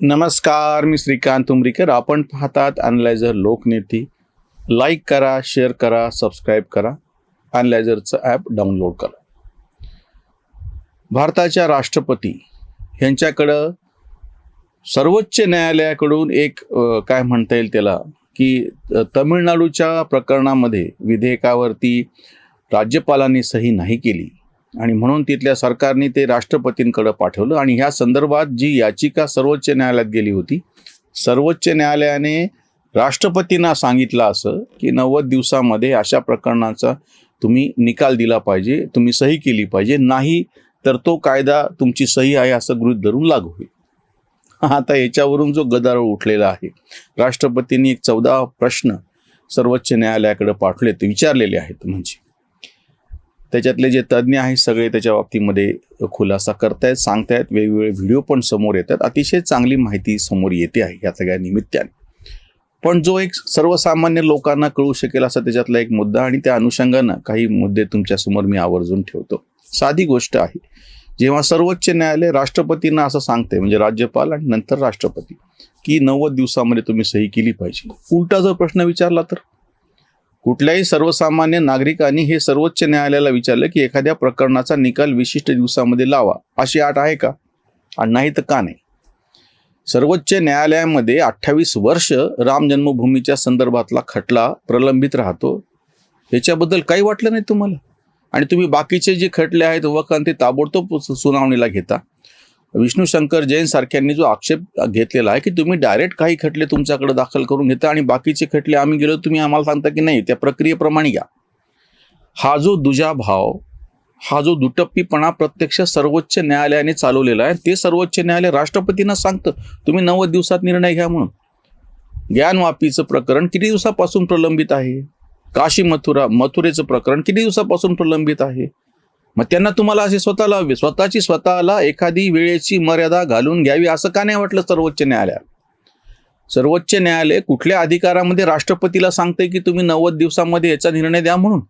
नमस्कार मी श्रीकांत उमरीकर आपण पाहतात अनलायझर लोकनेती लाईक करा शेअर करा सबस्क्राईब करा. अनलायझरचं ॲप डाउनलोड करा. भारताच्या राष्ट्रपती यांच्याकडं सर्वोच्च न्यायालयाकडून एक काय म्हणता येईल त्याला की तमिळनाडूच्या प्रकरणामध्ये विधेयकावरती राज्यपालांनी सही नाही केली. आणि म्हणून तिथल्या सरकारने ते राष्ट्रपतींकडे पाठवलं. आणि ह्या संदर्भात जी याचिका सर्वोच्च न्यायालयात गेली होती सर्वोच्च न्यायालयाने राष्ट्रपतींना सांगितलं असं की नव्वद दिवसामध्ये अशा प्रकरणाचा तुम्ही निकाल दिला पाहिजे तुम्ही सही केली पाहिजे. नाही तर तो कायदा तुमची सही आहे असं गृहीत धरून लागू होईल. आता याच्यावरून जो गदारोळ उठलेला आहे राष्ट्रपतींनी एक चौदा प्रश्न सर्वोच्च न्यायालयाकडे पाठवले ते विचारलेले आहेत म्हणजे. त्याच्यातले जे तज्ज्ञ आहेत सगळे त्याच्या बाबतीमध्ये खुलासा करतायत सांगतायत. वेगवेगळे व्हिडिओ पण समोर येतात. अतिशय चांगली माहिती समोर येते आहे या सगळ्या निमित्ताने. पण जो एक सर्वसामान्य लोकांना कळू शकेल असा त्याच्यातला एक मुद्दा आणि त्या अनुषंगानं काही मुद्दे तुमच्यासमोर मी आवर्जून ठेवतो. साधी गोष्ट आहे. जेव्हा सर्वोच्च न्यायालय राष्ट्रपतींना असं सांगते म्हणजे राज्यपाल आणि नंतर राष्ट्रपती की नव्वद दिवसामध्ये तुम्ही सही केली पाहिजे. उलटा जर प्रश्न विचारला तर? कुठल्याही सर्वसामान्य नागरिकांनी हे सर्वोच्च न्यायालयाला विचारलं की एखाद्या प्रकरणाचा निकाल विशिष्ट दिवसामध्ये लावा. अशी अट आहे का? आणि नाही तर का नाही? सर्वोच्च न्यायालयामध्ये अठ्ठावीस वर्ष राम जन्मभूमीच्या संदर्भातला खटला प्रलंबित राहतो. याच्याबद्दल काही वाटलं नाही तुम्हाला? आणि तुम्ही बाकीचे जे खटले आहेत वकान ते ताबडतोब सु- सुनावणीला घेता. विष्णू शंकर जैन सारख्यांनी जो आक्षेप घेतलेला आहे की तुम्ही डायरेक्ट काही खटले तुमच्याकडे दाखल करून घेता आणि बाकीचे खटले आम्ही गेलो तुम्ही आम्हाला सांगता की नाही त्या प्रक्रियेप्रमाणे घ्या हा जो दुजाभाव हा जो दुटप्पीपणा प्रत्यक्ष सर्वोच्च न्यायालयाने चालवलेला आहे ते सर्वोच्च न्यायालय राष्ट्रपतींना सांगतं तुम्ही नव्वद दिवसात निर्णय घ्या म्हणून. ज्ञानवापीचं प्रकरण किती दिवसापासून प्रलंबित आहे? काशी मथुरा मथुरेचं प्रकरण किती दिवसापासून प्रलंबित आहे? मग त्यांना तुम्हाला असे स्वतःला स्वतःची स्वतःला एखादी वेळेची मर्यादा घालून घ्यावी असं का नाही वाटलं सर्वोच्च न्यायालयात? सर्वोच्च न्यायालय कुठल्या अधिकारामध्ये राष्ट्रपतीला सांगते की तुम्ही नव्वद दिवसामध्ये याचा निर्णय द्या म्हणून?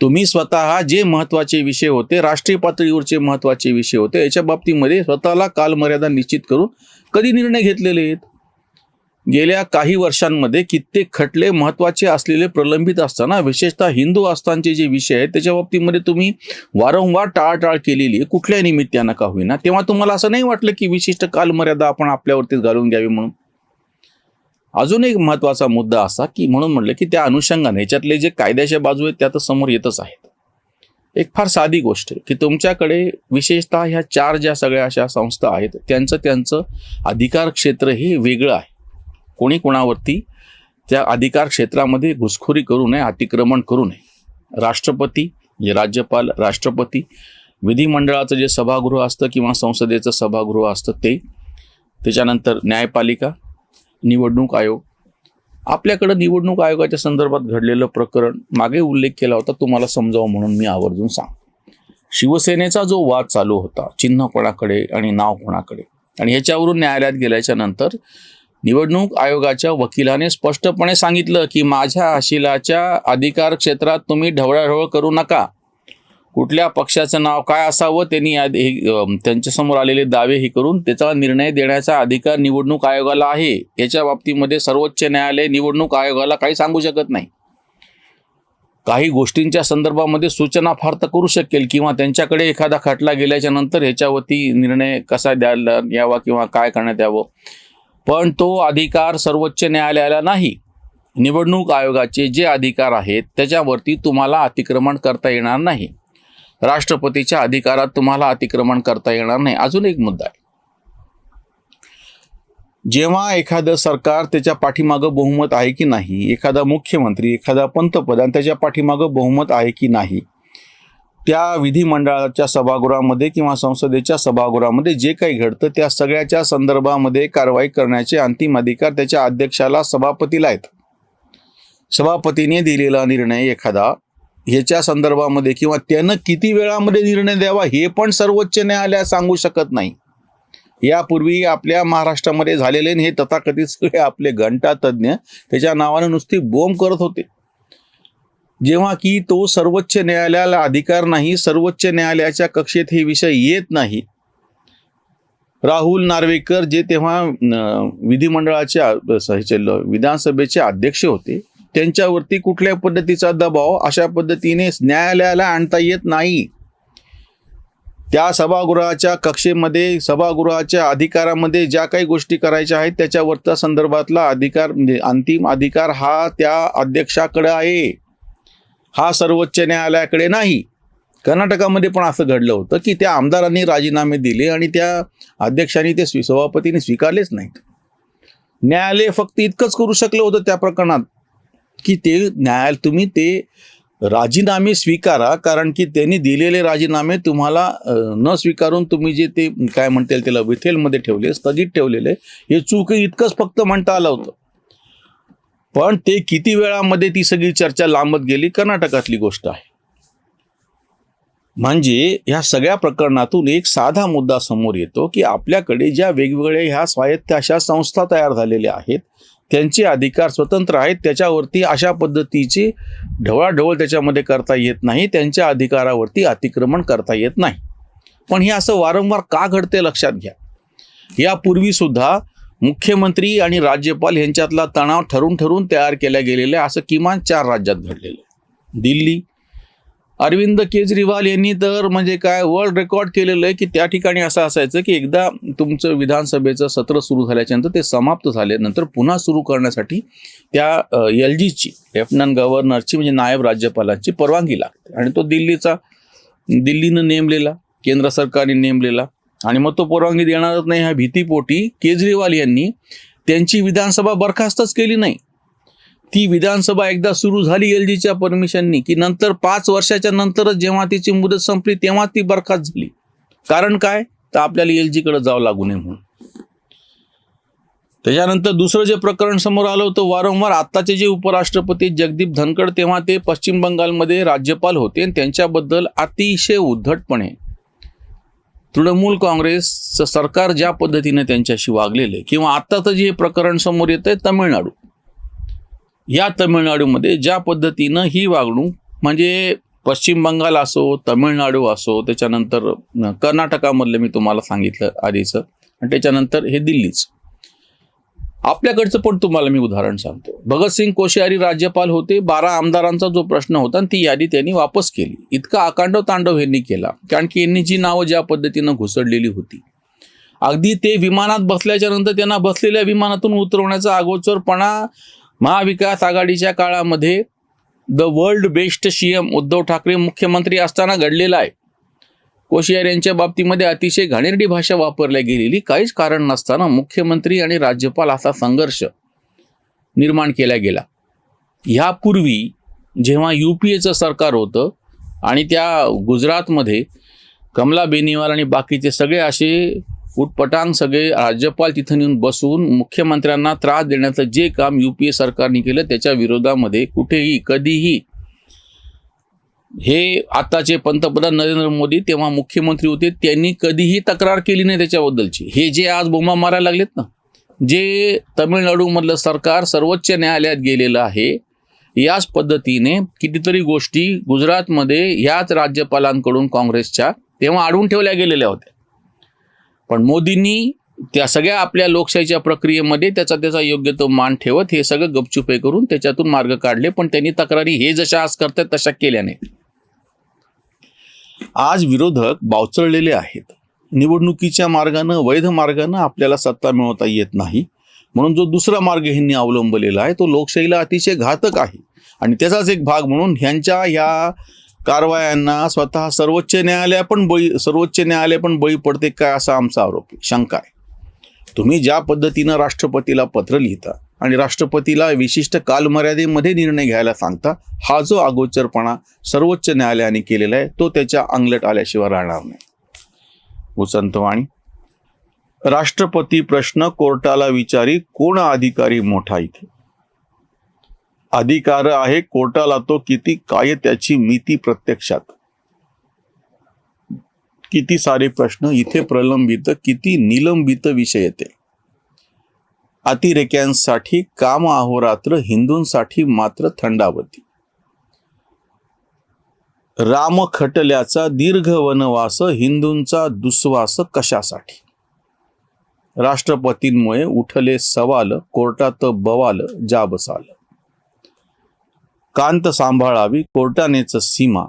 तुम्ही स्वतः जे महत्त्वाचे विषय होते राष्ट्रीय पातळीवरचे महत्त्वाचे विषय होते याच्या बाबतीमध्ये स्वतःला कालमर्यादा निश्चित करून कधी निर्णय घेतलेले आहेत? गेल्या काही वर्षांमध्ये कित्येक खटले महत्त्वाचे असलेले प्रलंबित असताना विशेषतः हिंदू आस्थांचे जे विषय आहेत त्याच्या बाबतीमध्ये तुम्ही वारंवार टाळाटाळ केलेली आहे. कुठल्या निमित्तानं का होईना? तेव्हा तुम्हाला असं नाही वाटलं की विशिष्ट कालमर्यादा आपण आपल्यावरतीच घालून घ्यावी म्हणून? अजून एक महत्त्वाचा मुद्दा असा की म्हणून म्हणलं की त्या अनुषंगाने याच्यातले जे कायद्याच्या बाजू आहेत त्या तर समोर येतच आहेत. एक फार साधी गोष्ट आहे की तुमच्याकडे विशेषतः ह्या चार ज्या सगळ्या अशा संस्था आहेत त्यांचं त्यांचं अधिकार क्षेत्र हे वेगळं आहे. कोणी कोणावरती त्या अधिकार क्षेत्रामध्ये घुसखोरी करू नये अतिक्रमण करू नये. राष्ट्रपती जे राज्यपाल राष्ट्रपती विधिमंडळाचं जे सभागृह असतं किंवा संसदेचं सभागृह असतं ते त्याच्यानंतर न्यायपालिका निवडणूक आयोग. आपल्याकडं निवडणूक आयोगाच्या संदर्भात घडलेलं प्रकरण मागे उल्लेख केला होता तुम्हाला समजावं म्हणून मी आवर्जून सांग शिवसेनेचा जो वाद चालू होता चिन्ह कोणाकडे आणि नाव कोणाकडे आणि ह्याच्यावरून न्यायालयात गेल्याच्यानंतर निवडणूक आयोगाच्या वकिलाने स्पष्टपणे सांगितलं की माझ्या अशिलाच्या अधिकार क्षेत्रात तुम्ही ढवळाढवळ करू नका. कुठल्या पक्षाचं नाव काय असावं त्यांनी हे, त्यांच्यासमोर आलेले दावे हे करून त्याचा निर्णय देण्याचा अधिकार निवडणूक आयोगाला आहे. याच्या बाबतीमध्ये सर्वोच्च न्यायालय निवडणूक आयोगाला काही सांगू शकत नाही. काही गोष्टींच्या संदर्भामध्ये सूचना फार तर करू शकेल किंवा त्यांच्याकडे एखादा खटला गेल्याच्यानंतर ह्याच्यावरती निर्णय कसा द्यायला यावा किंवा काय करण्यात यावं. पण तो अधिकार सर्वोच्च न्यायालयाला नाही. निवडणूक आयोगाचे जे अधिकार आहेत त्याच्यावरती तुम्हाला अतिक्रमण करता येणार नाही. राष्ट्रपतीच्या अधिकारात तुम्हाला अतिक्रमण करता येणार नाही. अजून एक मुद्दा आहे. जेव्हा एखादं सरकार त्याच्या पाठीमागं बहुमत आहे की नाही एखादा मुख्यमंत्री एखादा पंतप्रधान त्याच्या पाठीमागं बहुमत आहे की नाही त्या विधिमंडळाच्या सभागृहामध्ये किंवा संसदेच्या सभागृहामध्ये जे काही घडतं त्या सगळ्याच्या संदर्भामध्ये कारवाई करण्याचे अंतिम अधिकार त्याच्या अध्यक्षाला सभापतीला आहेत. सभापतीने दिलेला निर्णय एखादा ह्याच्या संदर्भामध्ये किंवा त्यानं किती वेळामध्ये निर्णय द्यावा हे पण सर्वोच्च न्यायालय सांगू शकत नाही. यापूर्वी आपल्या महाराष्ट्रामध्ये झालेले हे तथाकथित सगळे आपले घंटा तज्ज्ञ त्याच्या नावाने नुसती बोंब करत होते. जेव्हा की तो सर्वोच्च न्यायालयाला अधिकार नाही सर्वोच्च न्यायालयाच्या कक्षेत हे विषय येत नाही. राहुल नार्वेकर जे तेव्हा विधिमंडळाचे ल- विधानसभेचे अध्यक्ष होते त्यांच्यावरती कुठल्या पद्धतीचा दबाव अशा पद्धतीने न्यायालयाला आणता येत नाही. त्या सभागृहाच्या कक्षेमध्ये सभागृहाच्या अधिकारामध्ये ज्या काही गोष्टी करायच्या आहेत त्याच्यावरच्या संदर्भातला अधिकार म्हणजे अंतिम अधिकार हा त्या अध्यक्षाकडे आहे. हा सर्वोच्च न्यायालयाकडे नाही. कर्नाटकामध्ये पण असं घडलं होतं की त्या आमदारांनी राजीनामे दिले आणि त्या अध्यक्षांनी ते सभापतीने स्वीकारलेच नाहीत. न्यायालय फक्त इतकंच करू शकलं होतं त्या प्रकरणात की ते न्यायालय तुम्ही ते राजीनामे स्वीकारा कारण की त्यांनी दिलेले राजीनामे तुम्हाला न स्वीकारून तुम्ही जे ते काय म्हणता येईल त्याला विथेलमध्ये ठेवले स्थगित ठेवलेले हे चूक इतकंच फक्त म्हणता आलं होतं. पण ते किती वेळामध्ये ती सगळी चर्चा लांबत गेली कर्नाटकातली गोष्ट आहे. म्हणजे ह्या सगळ्या प्रकरणातून एक साधा मुद्दा समोर येतो की आपल्याकडे ज्या वेगवेगळ्या ह्या स्वायत्त अशा संस्था तयार झालेल्या आहेत त्यांचे अधिकार स्वतंत्र आहेत त्याच्यावरती अशा पद्धतीची ढवळाढवळ त्याच्यामध्ये करता येत नाही त्यांच्या अधिकारावरती अतिक्रमण करता येत नाही. पण हे असं वारंवार का घडते लक्षात घ्या. यापूर्वी सुद्धा मुख्यमंत्री आणि राज्यपाल यांच्यातला तणाव ठरून ठरून तयार केल्या गेलेला आहे असं किमान चार राज्यात घडलेलं आहे. दिल्ली अरविंद केजरीवाल यांनी तर म्हणजे काय वर्ल्ड रेकॉर्ड केलेलं आहे की त्या ठिकाणी असं असायचं की एकदा तुमचं विधानसभेचं सत्र सुरू झाल्याच्यानंतर ते समाप्त झाले नंतर पुन्हा सुरू करण्यासाठी त्या एल जीची लेफ्टनंट गव्हर्नरची म्हणजे नायब राज्यपालांची परवानगी लागते. आणि तो दिल्लीचा दिल्लीनं नेमलेला केंद्र सरकारने नेमलेला आणि मग तो परवानगी देणारच नाही ह्या भीतीपोटी केजरीवाल यांनी त्यांची विधानसभा बरखास्तच केली नाही. ती विधानसभा एकदा सुरू झाली एल जीच्या परमिशननी की नंतर पाच वर्षाच्या नंतरच जेव्हा तिची मुदत संपली तेव्हा ती बरखास्त झाली. कारण काय? तर आपल्याला एल जीकडे जावं लागू नये म्हणून. त्याच्यानंतर दुसरं जे प्रकरण समोर आलं होतं वारंवार आत्ताचे जे उपराष्ट्रपती जगदीप धनखड तेव्हा ते पश्चिम बंगालमध्ये राज्यपाल होते आणि त्यांच्याबद्दल अतिशय उद्धटपणे तृणमूल काँग्रेसचं सरकार ज्या पद्धतीने त्यांच्याशी वागलेलं आहे किंवा आत्ताचं जे प्रकरण समोर येतं आहे तमिळनाडू. या तमिळनाडूमध्ये ज्या पद्धतीनं ही वागणूक म्हणजे पश्चिम बंगाल असो तमिळनाडू असो त्याच्यानंतर कर्नाटकामधलं मी तुम्हाला सांगितलं आधीचं आणि त्याच्यानंतर हे दिल्लीचं. आपल्याकडचं पण तुम्हाला मी उदाहरण सांगतो. भगतसिंग कोश्यारी राज्यपाल होते बारा आमदारांचा जो प्रश्न होता ती यादी त्यांनी वापस केली. इतका आकांडव तांडव यांनी केला कारण की यांनी जी नावं ज्या पद्धतीनं घुसडलेली होती. अगदी ते विमानात बसल्याच्या नंतर त्यांना बसलेल्या विमानातून उतरवण्याचा अगोचरपणा महाविकास आघाडीच्या काळामध्ये the world best CM Uddhav Thackeray मुख्यमंत्री असताना घडलेला आहे. कोशियार यांच्या बाबतीमध्ये अतिशय घाणेरडी भाषा वापरल्या गेलेली काहीच कारण नसताना मुख्यमंत्री आणि राज्यपाल असा संघर्ष निर्माण केला गेला. ह्यापूर्वी जेव्हा यू पी एचं सरकार होतं आणि त्या गुजरातमध्ये कमला बेनिवाल आणि बाकीचे सगळे असे उटपटांग सगळे राज्यपाल तिथं नेऊन बसून मुख्यमंत्र्यांना त्रास देण्याचं जे काम यू पी ए सरकारने केलं त्याच्या विरोधामध्ये कुठेही कधीही हे आताचे पंतप्रधान नरेंद्र मोदी तेव्हा मुख्यमंत्री होते त्यांनी कधीही तक्रार केली नाही त्याच्याबद्दलची. हे जे आज बोमा मारायला लागलेत ना जे तमिळनाडूमधलं सरकार सर्वोच्च न्यायालयात गेलेलं आहे याच पद्धतीने कितीतरी गोष्टी गुजरातमध्ये ह्याच राज्यपालांकडून काँग्रेसच्या तेव्हा अडवून ठेवल्या गेलेल्या होत्या. पण मोदींनी त्या सगळ्या आपल्या लोकशाहीच्या प्रक्रियेमध्ये त्याचा त्याचा योग्य तो मान ठेवत हे सगळं गपचुपे करून त्याच्यातून मार्ग काढले पण त्यांनी तक्रारी हे जशा आज करतात तशा केल्या नाहीत. आज विरोधक बावचळलेले आहेत. निवडणुकीच्या मार्गानं वैध मार्गानं आपल्याला सत्ता मिळवता येत नाही. म्हणून जो दुसरा मार्ग ह्यांनी अवलंबलेला आहे तो लोकशाहीला अतिशय घातक आहे. आणि त्याचाच एक भाग म्हणून ह्यांच्या ह्या कारवायांना स्वतः सर्वोच्च न्यायालय पण बळी सर्वोच्च न्यायालय पण बळी पडते काय असा आमचा आरोप आहे. शंका आहे. तुम्ही ज्या पद्धतीनं राष्ट्रपतीला पत्र लिहिता आणि राष्ट्रपतीला विशिष्ट कालमर्यादेमध्ये निर्णय घ्यायला सांगता हा जो अगोचरपणा सर्वोच्च न्यायालयाने केलेला आहे तो त्याच्या अंगलट आल्याशिवाय राहणार नाही. वसंतवाणी राष्ट्रपती प्रश्न कोर्टाला विचारी कोण अधिकारी मोठा इथे? अधिकार आहे कोर्टाला तो किती काय त्याची मिती प्रत्यक्षात. किती सारे प्रश्न इथे प्रलंबित किती निलंबित विषय येते. अतिरेक्यांसाठी काम अहोरात्र हिंदूंसाठी मात्र थंडावती. राम खटल्याचा दीर्घ वनवास हिंदूंचा दुस्वास कशासाठी? राष्ट्रपतींमुळे उठले सवाल कोर्टात बवाल जा बसाल कांत सांभाळावी कोर्टानेच सीमा.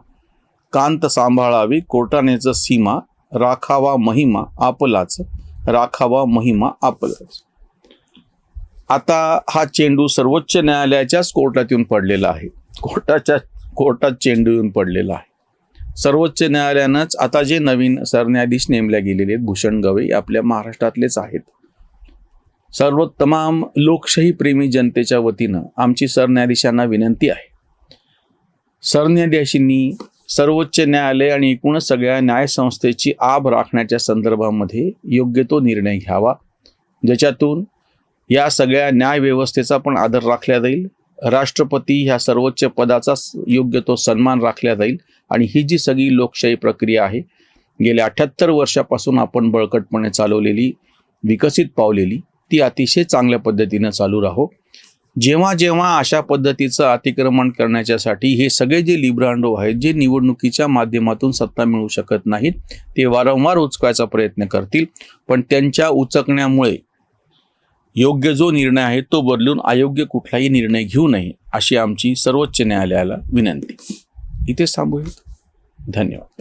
कांत सांभाळावी कोर्टानेच सीमा. राखावा महिमा आपलाच राखावा महिमा आपलाच. आता हा चेंडू सर्वोच्च न्यायालयाच्याच कोर्टात येऊन पडलेला आहे. कोर्टाच्या कोर्टात चेंडू येऊन पडलेला आहे. सर्वोच्च न्यायालयानंच आता जे नवीन सरन्यायाधीश नेमल्या गेलेले आहेत भूषण गवई आपल्या महाराष्ट्रातलेच आहेत. सर्व तमाम लोकशाही प्रेमी जनतेच्या वतीनं आमची सरन्यायाधीशांना विनंती आहे. सरन्यायाधीशांनी सर्वोच्च न्यायालय आणि एकूणच सगळ्या न्यायसंस्थेची आब राखण्याच्या संदर्भामध्ये योग्य तो निर्णय घ्यावा ज्याच्यातून या सगळ्या न्यायव्यवस्थेचा पण आदर राखला जाईल. राष्ट्रपती ह्या सर्वोच्च पदाचा योग्य तो सन्मान राखला जाईल. आणि ही जी सगळी लोकशाही प्रक्रिया आहे गेल्या अठ्याहत्तर वर्षापासून आपण बळकटपणे चालवलेली विकसित पावलेली ती अतिशय चांगल्या पद्धतीनं चालू राहो. जेव्हा जेव्हा अशा पद्धतीचं अतिक्रमण करण्याच्यासाठी हे सगळे जे लिब्रांडो आहेत जे निवडणुकीच्या माध्यमातून सत्ता मिळू शकत नाहीत ते वारंवार उचकायचा प्रयत्न करतील. पण त्यांच्या उचकण्यामुळे योग्य जो निर्णय आहे तो बदलून अयोग्य कुठलाही निर्णय घेऊ नये अशी आमची सर्वोच्च न्यायालयाला विनंती. इथेच थांबूयात. धन्यवाद.